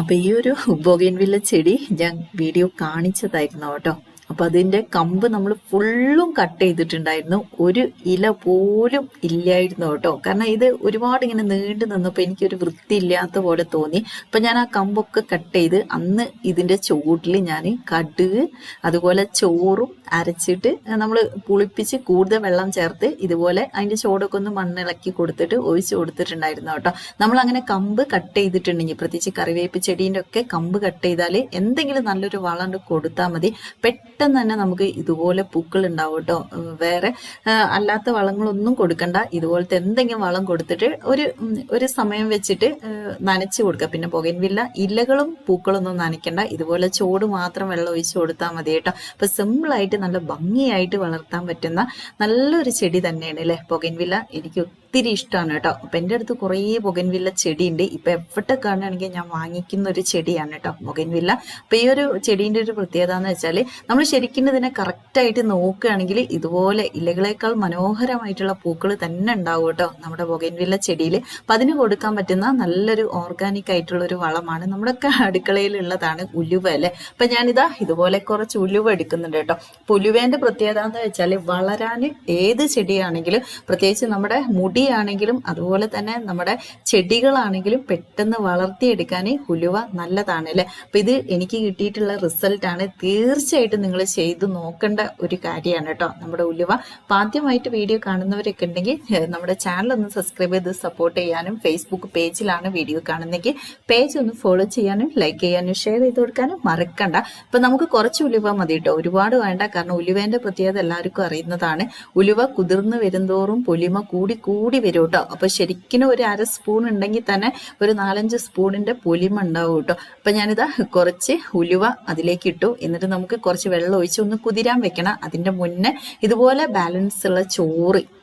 അപ്പൊ ഈ ഒരു ബൊഗൈൻവില്ല ചെടി ഞാൻ വീഡിയോ കാണിച്ചതായിരുന്നു കേട്ടോ. അപ്പൊ അതിന്റെ കമ്പ് നമ്മൾ ഫുള്ളും കട്ട് ചെയ്തിട്ടുണ്ടായിരുന്നു. ഒരു ഇല പോലും ഇല്ലായിരുന്നു കേട്ടോ. കാരണം ഇത് ഒരുപാട് ഇങ്ങനെ നീണ്ടു നിന്നപ്പോ എനിക്കൊരു വൃത്തി ഇല്ലാത്ത പോലെ തോന്നി. അപ്പൊ ഞാൻ ആ കമ്പൊക്കെ കട്ട് ചെയ്ത് അന്ന് ഇതിന്റെ ചുവട്ടിൽ ഞാൻ കടു അതുപോലെ ചോറും അരച്ചിട്ട് നമ്മൾ പുളിപ്പിച്ച് കൂടുതൽ വെള്ളം ചേർത്ത് ഇതുപോലെ അതിന്റെ ചോടൊക്കെ ഒന്ന് മണ്ണിളക്കി കൊടുത്തിട്ട് ഒഴിച്ചു കൊടുത്തിട്ടുണ്ടായിരുന്നു കേട്ടോ. നമ്മൾ അങ്ങനെ കമ്പ് കട്ട് ചെയ്തിട്ടുണ്ടെങ്കിൽ പ്രത്യേകിച്ച് കറിവേപ്പ് ചെടീന്റെ ഒക്കെ കമ്പ് കട്ട് ചെയ്താൽ എന്തെങ്കിലും നല്ലൊരു വളം കൊടുത്താൽ മതി. പെട്ടെന്ന് തന്നെ നമുക്ക് ഇതുപോലെ പൂക്കൾ ഉണ്ടാവും കേട്ടോ. വേറെ അല്ലാത്ത വളങ്ങളൊന്നും കൊടുക്കണ്ട. ഇതുപോലത്തെ എന്തെങ്കിലും വളം കൊടുത്തിട്ട് ഒരു ഒരു സമയം വെച്ചിട്ട് നനച്ചു കൊടുക്കുക പിന്നെ പുകയിൻവില്ല ഇലകളും പൂക്കളൊന്നും നനയ്ക്കണ്ട. ഇതുപോലെ ചോട് മാത്രം വെള്ളം ഒഴിച്ചു കൊടുത്താൽ മതി കേട്ടോ. അപ്പൊ സിമ്പിളായിട്ട് നല്ല ഭംഗിയായിട്ട് വളർത്താൻ പറ്റുന്ന നല്ലൊരു ചെടി തന്നെയാണ് അല്ലേ? പുകയിൻവില്ല എനിക്ക് ഒത്തിരി ഇഷ്ടമാണ് കേട്ടോ. അപ്പൊ എന്റെ അടുത്ത് കുറേ പുകൻവില്ല ചെടിയുണ്ട്. ഇപ്പൊ എവിടെ കാണുകയാണെങ്കിൽ ഞാൻ വാങ്ങിക്കുന്ന ഒരു ചെടിയാണ് കേട്ടോ പുകൻവില്ല അപ്പൊ ഈ ഒരു ചെടീന്റെ ഒരു പ്രത്യേകത എന്ന് വെച്ചാൽ നമ്മൾ ശരിക്കും ഇതിനെ കറക്റ്റായിട്ട് നോക്കുകയാണെങ്കിൽ ഇതുപോലെ ഇലകളേക്കാൾ മനോഹരമായിട്ടുള്ള പൂക്കൾ തന്നെ ഉണ്ടാവും കേട്ടോ നമ്മുടെ പുകൻവില്ല ചെടിയിൽ അപ്പൊ അതിന് കൊടുക്കാൻ പറ്റുന്ന നല്ലൊരു ഓർഗാനിക് ആയിട്ടുള്ള ഒരു വളമാണ് നമ്മുടെയൊക്കെ അടുക്കളയിലുള്ളതാണ് ഉലുവ അല്ലേ? അപ്പൊ ഞാനിതാ ഇതുപോലെ കുറച്ച് ഉലുവ എടുക്കുന്നുണ്ട് കേട്ടോ. അപ്പൊ ഉലുവേന്റെ പ്രത്യേകത എന്ന് വെച്ചാൽ വളരാൻ ഏത് ചെടിയാണെങ്കിലും പ്രത്യേകിച്ച് നമ്മുടെ മുടിയാണെങ്കിലും അതുപോലെ തന്നെ നമ്മുടെ ചെടികളാണെങ്കിലും പെട്ടെന്ന് വളർത്തിയെടുക്കാൻ ഉലുവ നല്ലതാണ് അല്ലേ? അപ്പം ഇത് എനിക്ക് കിട്ടിയിട്ടുള്ള റിസൾട്ടാണ് തീർച്ചയായിട്ടും നിങ്ങൾ ചെയ്തു നോക്കേണ്ട ഒരു കാര്യമാണ് കേട്ടോ നമ്മുടെ ഉലുവ ആദ്യമായിട്ട് വീഡിയോ കാണുന്നവരൊക്കെ ഉണ്ടെങ്കിൽ നമ്മുടെ ചാനൽ ഒന്ന് സബ്സ്ക്രൈബ് ചെയ്ത് സപ്പോർട്ട് ചെയ്യാനും ഫേസ്ബുക്ക് പേജിലാണ് വീഡിയോ കാണുന്നെങ്കിൽ പേജ് ഒന്ന് ഫോളോ ചെയ്യാനും ലൈക്ക് ചെയ്യാനും ഷെയർ ചെയ്ത് കൊടുക്കാനും മറക്കണ്ട. അപ്പൊ നമുക്ക് കുറച്ച് ഉലുവ മതി കേട്ടോ. ഒരുപാട് വേണ്ട. കാരണം ഉലുവേന്റെ പ്രത്യേകത എല്ലാവർക്കും അറിയുന്നതാണ്. ഉലുവ കുതിർന്ന് വരുന്തോറും പൊലിമ കൂടി കൂടി വരും കേട്ടോ അപ്പൊ ശരിക്കും ഒരു അര സ്പൂൺ ഉണ്ടെങ്കിൽ തന്നെ ഒരു നാലഞ്ച് സ്പൂണിന്റെ പൊലിമ ഉണ്ടാവും കേട്ടോ. അപ്പൊ ഞാനിതാ കുറച്ച് ഉലുവ അതിലേക്ക് ഇട്ടു. എന്നിട്ട് നമുക്ക് കുറച്ച് വെള്ളം ഒഴിച്ച് ഒന്ന് കുതിരാൻ വെക്കണം. അതിന്റെ മുന്നേ ഇതുപോലെ ബാലൻസ് ഉള്ള ചോറ്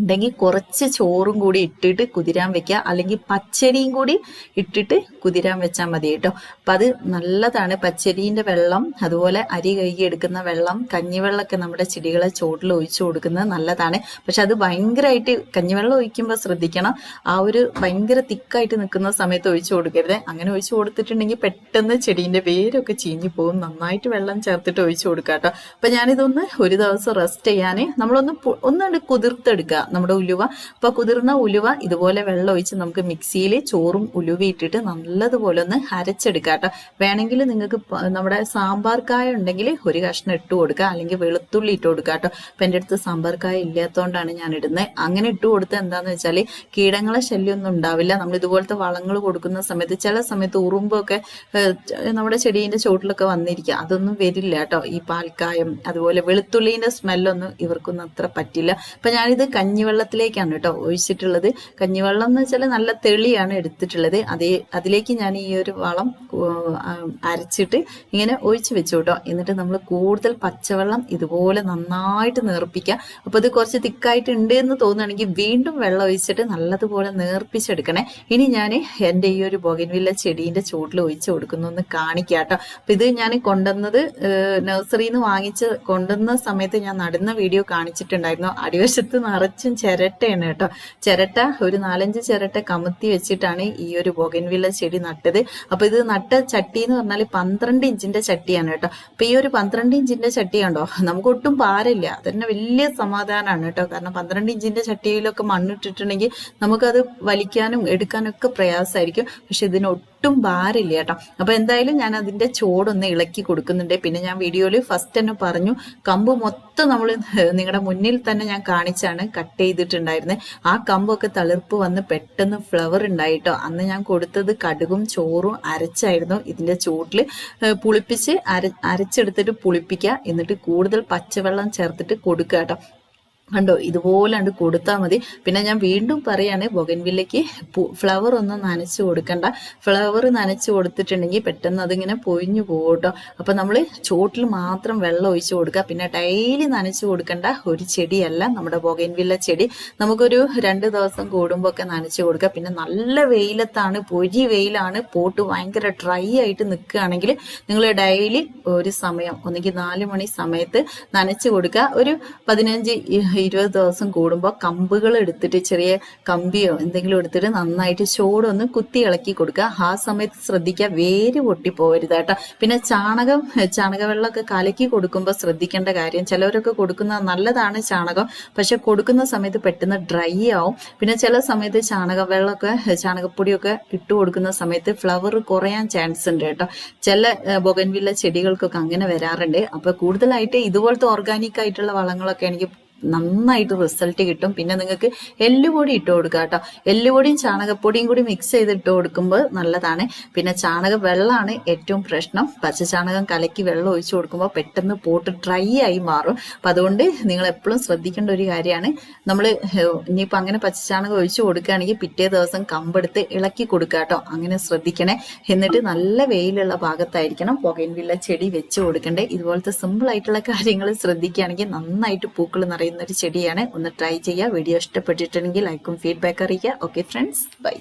ഉണ്ടെങ്കിൽ കുറച്ച് ചോറും കൂടി ഇട്ടിട്ട് കുതിരാൻ വെക്കുക. അല്ലെങ്കിൽ പച്ചരിയും കൂടി ഇട്ടിട്ട് കുതിരാൻ വെച്ചാൽ മതി കേട്ടോ. അപ്പം അത് നല്ലതാണ്. പച്ചരീന്റെ വെള്ളം അതുപോലെ അരി കഴുകി എടുക്കുന്ന വെള്ളം കഞ്ഞിവെള്ളമൊക്കെ നമ്മുടെ ചെടികളെ ചോട്ടിൽ ഒഴിച്ചു കൊടുക്കുന്നത് നല്ലതാണ്. പക്ഷെ അത് ഭയങ്കരമായിട്ട് കഞ്ഞിവെള്ളം ഒഴിക്കുമ്പോൾ ശ്രദ്ധിക്കണം. ആ ഒരു ഭയങ്കര തിക്കായിട്ട് നിൽക്കുന്ന സമയത്ത് ഒഴിച്ചു കൊടുക്കരുത്. അങ്ങനെ ഒഴിച്ചു കൊടുത്തിട്ടുണ്ടെങ്കിൽ പെട്ടെന്ന് ചെടീന്റെ വേരൊക്കെ ചീഞ്ഞു പോകും. നന്നായിട്ട് വെള്ളം ചേർത്തിട്ട് ഒഴിച്ചു കൊടുക്കാം കേട്ടോ. അപ്പം ഞാനിതൊന്ന് ഒരു ദിവസം റെസ്റ്റ് ചെയ്യാൻ നമ്മളൊന്ന് ഒന്നുകൊണ്ട് കുതിർത്തെടുക്കുക. നമ്മുടെ ഉലുവ. അപ്പോൾ കുതിർന്ന ഉലുവ ഇതുപോലെ വെള്ളം ഒഴിച്ച് നമുക്ക് മിക്സിയിൽ ചോറും ഉലുവ ഇട്ടിട്ട് നല്ലതുപോലെ ഒന്ന് അരച്ചെടുക്കാം കേട്ടോ. വേണമെങ്കിൽ നിങ്ങൾക്ക് നമ്മുടെ സാമ്പാർ കായ ഉണ്ടെങ്കിൽ ഒരു കഷ്ണം ഇട്ട് കൊടുക്കുക. അല്ലെങ്കിൽ വെളുത്തുള്ളി ഇട്ട് കൊടുക്കുക കേട്ടോ. അപ്പം എന്റെ അടുത്ത് സാമ്പാർ കായ ഇല്ലാത്തതുകൊണ്ടാണ് ഞാൻ ഇടുന്നത് അങ്ങനെ ഇട്ട് കൊടുത്ത് എന്താണെന്ന് വെച്ചാൽ കീടങ്ങളെ ശല്യമൊന്നും ഉണ്ടാവില്ല. നമ്മൾ ഇതുപോലത്തെ വളങ്ങൾ കൊടുക്കുന്ന സമയത്ത് ചില സമയത്ത് ഉറുമ്പൊക്കെ നമ്മുടെ ചെടീന്റെ ചുവട്ടിലൊക്കെ വന്നിരിക്കുക അതൊന്നും വരില്ല കേട്ടോ. ഈ പാൽക്കായം അതുപോലെ വെളുത്തുള്ളീന്റെ സ്മെല്ലൊന്നും ഇവർക്കൊന്നും അത്ര പറ്റില്ല. അപ്പം ഞാനിത് കഞ്ഞിവെള്ളത്തിലേക്കാണ് കേട്ടോ ഒഴിച്ചിട്ടുള്ളത്. കഞ്ഞിവെള്ളം എന്ന് വെച്ചാൽ നല്ല തെളിയാണ് എടുത്തിട്ടുള്ളത്. അതേ അതിലേക്ക് ഞാൻ ഈ ഒരു വളം അരച്ചിട്ട് ഇങ്ങനെ ഒഴിച്ച് വെച്ചു കേട്ടോ. എന്നിട്ട് നമ്മൾ കൂടുതൽ പച്ചവെള്ളം ഇതുപോലെ നന്നായിട്ട് നേർപ്പിക്കുക. അപ്പോൾ ഇത് കുറച്ച് തിക്കായിട്ട് ഉണ്ട് എന്ന് തോന്നുകയാണെങ്കിൽ വീണ്ടും വെള്ളം ഒഴിച്ചിട്ട് നല്ലതുപോലെ നേർപ്പിച്ചെടുക്കണേ. ഇനി ഞാൻ എന്റെ ഈ ഒരു ബൊഗൻവില്ല ചെടീന്റെ ചുവട്ടിൽ ഒഴിച്ച് കൊടുക്കുന്നു ഒന്ന് കാണിക്കാം കേട്ടോ. അപ്പം ഇത് ഞാൻ കൊണ്ടുവന്നത് നഴ്സറിയിൽ നിന്ന് വാങ്ങിച്ച് കൊണ്ടുവന്ന സമയത്ത് ഞാൻ നടുന്ന വീഡിയോ കാണിച്ചിട്ടുണ്ടായിരുന്നു. അടിവശത്ത് നിറച്ചും ചിരട്ടയാണ് കേട്ടോ. ചിരട്ട ഒരു നാലഞ്ച് ചിരട്ട കമത്തി വെച്ചിട്ടാണ് ഈ ഒരു ബൊഗൻവില്ല ചെടി നട്ടത്. അപ്പൊ ഇത് നട്ട ചട്ടി എന്ന് പറഞ്ഞാൽ പന്ത്രണ്ട് ഇഞ്ചിന്റെ ചട്ടിയാണ് കേട്ടോ. അപ്പൊ ഈ ഒരു പന്ത്രണ്ട് ഇഞ്ചിന്റെ ചട്ടി കണ്ടോ? നമുക്ക് ഒട്ടും പാരില്ല. തന്നെ വലിയ സമാധാനമാണ് കേട്ടോ. കാരണം പന്ത്രണ്ട് ഇഞ്ചിന്റെ ചട്ടിയിലൊക്കെ മണ്ണിട്ടിട്ടുണ്ടെങ്കിൽ നമുക്കത് വലിക്കാനും എടുക്കാനും ഒക്കെ പ്രയാസമായിരിക്കും. പക്ഷെ ഇതിന് ഒട്ടും ഭാരമില്ല കേട്ടോ. അപ്പൊ എന്തായാലും ഞാൻ അതിന്റെ ചോടൊന്ന് ഇളക്കി കൊടുക്കുന്നുണ്ട്. പിന്നെ ഞാൻ വീഡിയോയിൽ ഫസ്റ്റ് തന്നെ പറഞ്ഞു കമ്പ് മൊത്തം നമ്മൾ നിങ്ങളുടെ മുന്നിൽ തന്നെ ഞാൻ കാണിച്ചാണ് കട്ട് ചെയ്തിട്ടുണ്ടായിരുന്നത് ആ കമ്പൊക്കെ തളിർപ്പ് വന്ന് പെട്ടെന്ന് ഫ്ലവർ ഉണ്ടായിട്ടോ. അന്ന് ഞാൻ കൊടുത്തത് കടുകും ചോറും അരച്ചായിരുന്നു ഇതിന്റെ ചൂട്ടിൽ പുളിപ്പിച്ച് അര അരച്ചെടുത്തിട്ട് പുളിപ്പിക്കുക എന്നിട്ട് കൂടുതൽ പച്ചവെള്ളം ചേർത്തിട്ട് കൊടുക്കുക കേട്ടോ കണ്ടോ ഇതുപോലെ കണ്ട് കൊടുത്താൽ മതി. പിന്നെ ഞാൻ വീണ്ടും പറയാണ് ബൊഗൻവില്ലയ്ക്ക് ഫ്ലവർ ഒന്നും നനച്ചു കൊടുക്കണ്ട. ഫ്ലവർ നനച്ചു കൊടുത്തിട്ടുണ്ടെങ്കിൽ പെട്ടെന്ന് അതിങ്ങനെ പൊഴിഞ്ഞു പോകും കേട്ടോ അപ്പം നമ്മൾ ചോട്ടിൽ മാത്രം വെള്ളം ഒഴിച്ചു കൊടുക്കുക. പിന്നെ ഡെയിലി നനച്ചു കൊടുക്കേണ്ട ഒരു ചെടിയല്ല നമ്മുടെ ബൊഗൻവില്ല ചെടി. നമുക്കൊരു രണ്ട് ദിവസം കൂടുമ്പോൾ ഒക്കെ നനച്ചു കൊടുക്കുക. പിന്നെ നല്ല വെയിലത്താണ് പൊരി വെയിലാണ് പോട്ട് ഭയങ്കര ഡ്രൈ ആയിട്ട് നിൽക്കുകയാണെങ്കിൽ നിങ്ങൾ ഡെയിലി ഒരു സമയം ഒന്നെങ്കിൽ നാല് മണി സമയത്ത് നനച്ചു കൊടുക്കുക. ഒരു പതിനഞ്ച് ഇരുപത് ദിവസം കൂടുമ്പോൾ കമ്പുകൾ എടുത്തിട്ട് ചെറിയ കമ്പിയോ എന്തെങ്കിലും എടുത്തിട്ട് നന്നായിട്ട് ചോടൊന്ന് കുത്തി ഇളക്കി കൊടുക്കുക. ആ സമയത്ത് ശ്രദ്ധിക്കുക. വേര് പൊട്ടിപ്പോവരുത് കേട്ടോ. പിന്നെ ചാണകം ചാണകവെള്ളമൊക്കെ കലക്കി കൊടുക്കുമ്പോൾ ശ്രദ്ധിക്കേണ്ട കാര്യം ചിലവരൊക്കെ കൊടുക്കുന്ന നല്ലതാണ് ചാണകം. പക്ഷെ കൊടുക്കുന്ന സമയത്ത് പെട്ടെന്ന് ഡ്രൈ ആവും. പിന്നെ ചില സമയത്ത് ചാണകവെള്ളമൊക്കെ ചാണകപ്പൊടിയൊക്കെ ഇട്ട് കൊടുക്കുന്ന സമയത്ത് ഫ്ലവർ കുറയാൻ ചാൻസ് ഉണ്ട് കേട്ടോ. ചില ബൊഗൻവില്ല ചെടികൾക്കൊക്കെ അങ്ങനെ വരാറുണ്ട്. അപ്പൊ കൂടുതലായിട്ട് ഇതുപോലത്തെ ഓർഗാനിക് ആയിട്ടുള്ള വളങ്ങളൊക്കെ എനിക്ക് നന്നായിട്ട് റിസൾട്ട് കിട്ടും. പിന്നെ നിങ്ങൾക്ക് എല്ലുപൊടി ഇട്ട് കൊടുക്കുക കേട്ടോ. എല്ലുപൊടിയും ചാണകപ്പൊടിയും കൂടി മിക്സ് ചെയ്ത് ഇട്ട് കൊടുക്കുമ്പോൾ നല്ലതാണ്. പിന്നെ ചാണക വെള്ളമാണ് ഏറ്റവും പ്രശ്നം. പച്ച ചാണകം കലക്കി വെള്ളം ഒഴിച്ചു കൊടുക്കുമ്പോൾ പെട്ടെന്ന് പോട്ട് ഡ്രൈ ആയി മാറും. അപ്പം അതുകൊണ്ട് നിങ്ങൾ എപ്പോഴും ശ്രദ്ധിക്കേണ്ട ഒരു കാര്യമാണ്. നമ്മൾ ഇനിയിപ്പോൾ അങ്ങനെ പച്ച ചാണകം ഒഴിച്ചു കൊടുക്കുകയാണെങ്കിൽ പിറ്റേ ദിവസം കമ്പെടുത്ത് ഇളക്കി കൊടുക്കുക കേട്ടോ. അങ്ങനെ ശ്രദ്ധിക്കണേ. എന്നിട്ട് നല്ല വെയിലുള്ള ഭാഗത്തായിരിക്കണം. പുകയിൻവില്ല ചെടി വെച്ച് കൊടുക്കണ്ടേ. ഇതുപോലത്തെ സിമ്പിൾ ആയിട്ടുള്ള കാര്യങ്ങൾ ശ്രദ്ധിക്കുകയാണെങ്കിൽ നന്നായിട്ട് പൂക്കൾ നിറയുന്ന ഒരു ചെടിയാണ്. ഒന്ന് ട്രൈ ചെയ്യുക. വീഡിയോ ഇഷ്ടപ്പെട്ടിട്ടുണ്ടെങ്കിൽ ലൈക്കും ഫീഡ്ബാക്ക് അറിയിക്കുക. Okay friends bye